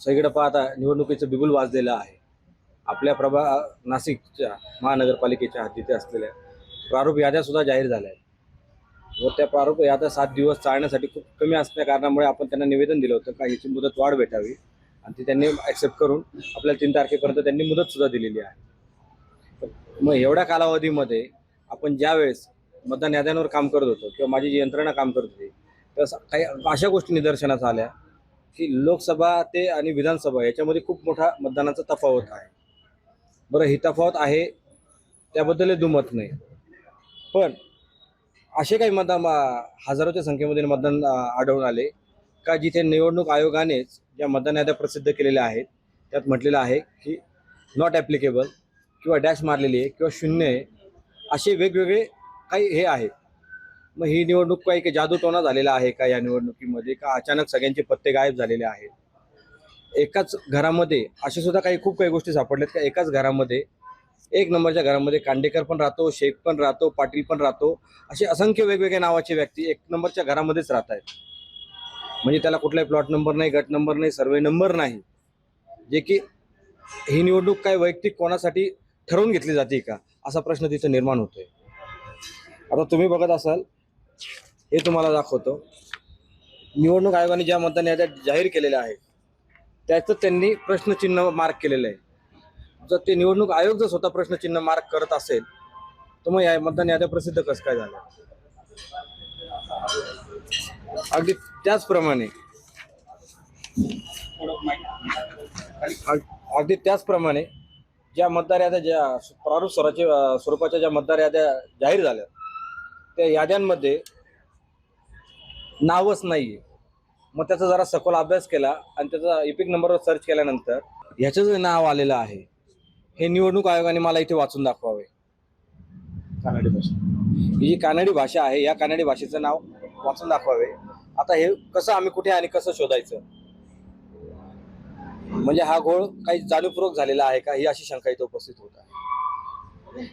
सगळीकडे पाहता निवडणुकीचं बिगुल वाजलेलं आहे. आपल्या प्रभा नाशिकच्या महानगरपालिकेच्या हद्दीत असलेल्या प्रारूप याद्यासुद्धा जाहीर झाल्या आहेत. व त्या प्रारूप याद्या सात दिवस चालण्यासाठी खूप कमी असल्या कारणामुळे आपण त्यांना निवेदन दिलं होतं का याची मुदत वाढ भेटावी आणि ती त्यांनी ॲक्सेप्ट करून आपल्याला तीन तारखेपर्यंत त्यांनी मुदतसुद्धा दिलेली आहे. मग एवढ्या कालावधीमध्ये आपण ज्यावेळेस मतदान याद्यांवर काम करत होतो किंवा माझी जी यंत्रणा काम करत होती तर काही अशा गोष्टी निदर्शनास आल्या. की लोकसभा ते आणि विधानसभा याच्यामध्ये खूप मोठा मतदानाचा तफावत आहे. बरं ही तफावत आहे त्याबद्दल दुमत नाही. पण असे काही मतदान मा- हजारोच्या संख्येमध्ये मतदान आढळून आले का जिथे निवडणूक आयोगानेच ज्या मतदान याद्या प्रसिद्ध केलेल्या आहेत त्यात म्हटलेलं आहे की नॉट ॲप्लिकेबल किंवा डॅश मारलेली आहे किंवा शून्य आहे असे वेगवेगळे काही हे आहेत. मग ही निवडणूक काही का जादूटोना झालेला आहे का या निवडणुकीमध्ये? का अचानक सगळ्यांचे पत्ते गायब झालेले आहेत? एकाच घरामध्ये असे सुद्धा काही खूप काही गोष्टी सापडल्यात का? एकाच घरामध्ये एक नंबरच्या घरामध्ये कांडेकर पण राहतो शेख पण राहतो पाटील पण राहतो असे असंख्य वेगवेगळ्या नावाचे व्यक्ती एक नंबरच्या घरामध्येच राहत आहेत. म्हणजे त्याला कुठलाही प्लॉट नंबर नाही गट नंबर नाही सर्वे नंबर नाही. जे की ही निवडणूक काय वैयक्तिक कोणासाठी ठरवून घेतली जाते का? असा प्रश्न तिथं निर्माण होतोय. आता तुम्ही बघत असाल हे तुम्हाला दाखवतो. निवडणूक आयोगाने ज्या मतदान याद्या जाहीर केलेल्या आहेत त्याचं त्यांनी प्रश्नचिन्ह मार्क केलेलं आहे. जर ते निवडणूक आयोग जर स्वतः प्रश्नचिन्ह मार्क करत असेल तर मग या मतदान याद्या प्रसिद्ध कसं काय झालं? अगदी त्याचप्रमाणे अगदी त्याचप्रमाणे ज्या मतदार याद्या ज्या प्रारूप स्वराच्या स्वरूपाच्या ज्या मतदार याद्या जाहीर झाल्या त्या याद्यांमध्ये नावच नाहीये. मग त्याचा जरा सखोल अभ्यास केला आणि त्याचा इपिक नंबरवर सर्च केल्यानंतर ह्याचं जे नाव आलेलं आहे हे निवडणूक आयोगाने मला इथे वाचून दाखवावे. कानडी भाषा. ही जी कानडी भाषा आहे या कानडी भाषेचं नाव वाचून दाखवावे. आता हे कसं आम्ही कुठे आणि कसं शोधायचं? म्हणजे हा घोळ काही जाणीवपूर्वक झालेला आहे का? ही अशी शंका इथे उपस्थित होत आहे.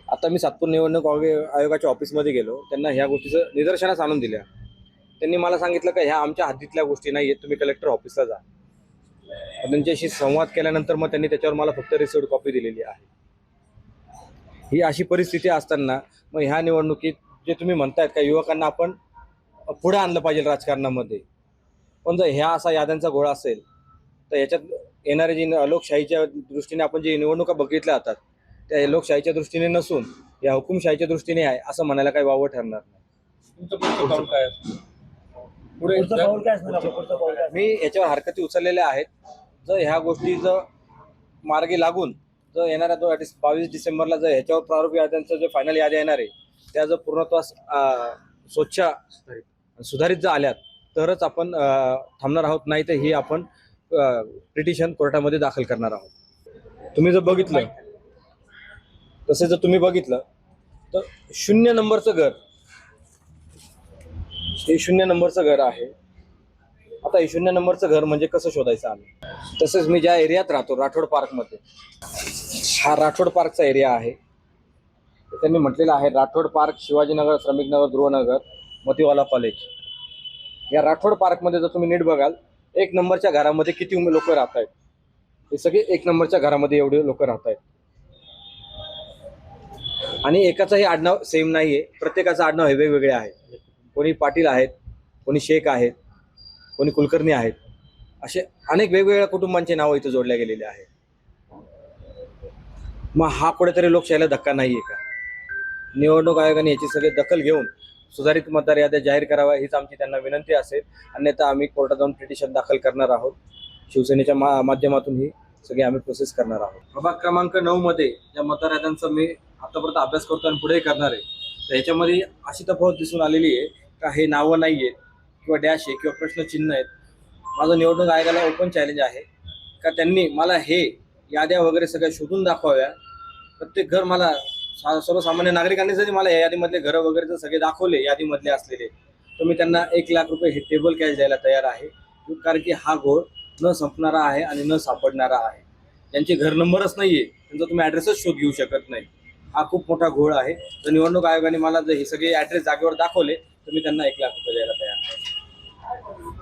आता मी सातपूर निवडणूक आयोग- आयोगाच्या ऑफिसमध्ये गेलो. त्यांना ह्या गोष्टीचं निदर्शनास आणून दिल्या. त्यांनी मला सांगितलं का ह्या आमच्या हद्दीतल्या गोष्टी नाही आहेत तुम्ही कलेक्टर ऑफिसला जा. त्यांच्याशी संवाद केल्यानंतर मग त्यांनी त्याच्यावर मला फक्त रिसिव्ड कॉपी दिलेली आहे. ही अशी परिस्थिती असताना मग ह्या निवडणुकीत जे तुम्ही म्हणतायत का युवकांना आपण पुढे आणलं पाहिजे राजकारणामध्ये. पण जर ह्या असा याद्यांचा गोळा असेल तर याच्यात येणारे जी लोकशाहीच्या दृष्टीने आपण जी निवडणुका बघितल्या जातात त्या लोकशाहीच्या दृष्टीने नसून या हुकुमशाहीच्या दृष्टीने आहे असं म्हणायला काही वावं ठरणार नाही तुमचं पुढचं पाऊल काय असतं? पुढे पुढचं पाऊल काय असणार आपलं? पुढचं पाऊल काय मी याच्यावर हरकती उचललेल्या आहेत. जर ह्या गोष्टी जर मार्गी लागून जर येणाऱ्या दो बावीस डिसेंबरला जर ह्याच्यावर प्रारूप याद्यांचं जे फायनल याद्या येणार आहे त्या जर पूर्णत्वास अं, स्वच्छ सुधारित जर आल्यात तरच आपण अं, थांबणार आहोत. नाही तर ही आपण पिटिशन कोर्टामध्ये दाखल करणार आहोत. तुम्ही जर बघितलं तसे जर तुम्ही बघितलं तर शून्य नंबरचं घर हे शून्य नंबरचं घर आहे. आता हे शून्य नंबरचं घर म्हणजे कसं शोधायचं आम्ही? तसंच मी ज्या एरियात राहतो राठोड पार्कमध्ये. हा राठोड पार्कचा एरिया आहे. त्यांनी म्हटलेलं आहे राठोड पार्क शिवाजीनगर श्रमिकनगर ध्रुवनगर मतीवाला कॉलेज या राठोड पार्कमध्ये जर तुम्ही नीट बघाल एक नंबरच्या घरामध्ये किती लोक राहत आहेत हे सगळे एक नंबरच्या घरामध्ये एवढे लोक राहत आहेत आणि एकाचंही आडनाव सेम नाही आहे प्रत्येकाचं आडनाव हे वेगवेगळे आहे. कोणी पाटील आहेत कोणी शेख आहेत कोणी कुलकर्णी आहेत असे अनेक वेगवेगळ्या कुटुंबांचे नावं इथं जोडल्या गेलेले आहेत मग हा कुठेतरी लोकशाहीला धक्का नाही आहे का? निवडणूक आयोगाने याची सगळी दखल घेऊन सुधारित मतदार याद्या जाहीर कराव्या हीच आमची त्यांना विनंती असेल. अन्यथा आम्ही कोर्टात जाऊन पिटिशन दाखल करणार आहोत. शिवसेनेच्या मा माध्यमातून ही सगळी आम्ही प्रोसेस करणार आहोत. प्रभाग क्रमांक नऊ मध्ये या मतदार याद्यांचा मी आतापर्यंत अभ्यास करतो आणि पुढे करणार आहे. तर ह्याच्यामध्ये अशी तफावत दिसून आलेली आहे का हे नावं नाही आहेत किंवा डॅश आहे किंवा प्रश्नचिन्ह आहेत. माझं निवडणूक आयोगाला ओपन चॅलेंज आहे. का त्यांनी मला हे याद्या वगैरे सगळ्या शोधून दाखवाव्या. प्रत्येक घर मला सा- सर्वसामान्य नागरिकांनी जरी मला या यादीमधले घरं वगैरे जर सगळे दाखवले यादीमधले असलेले तर मी त्यांना एक लाख रुपये हे टेबल कॅश द्यायला तयार आहे. कारण की हा घोळ न संपणारा आहे आणि न सापडणारा आहे. त्यांचे घर नंबरच नाही आहे त्यांचा तुम्ही ॲड्रेसच शोध घेऊ शकत नाही. हा खूप मोठा घोळ आहे. तर निवडणूक आयोगाने मला जर हे सगळे ॲड्रेस जागेवर दाखवले तुम्ही त्यांना एक लाख रुपये द्यायला तयार आहे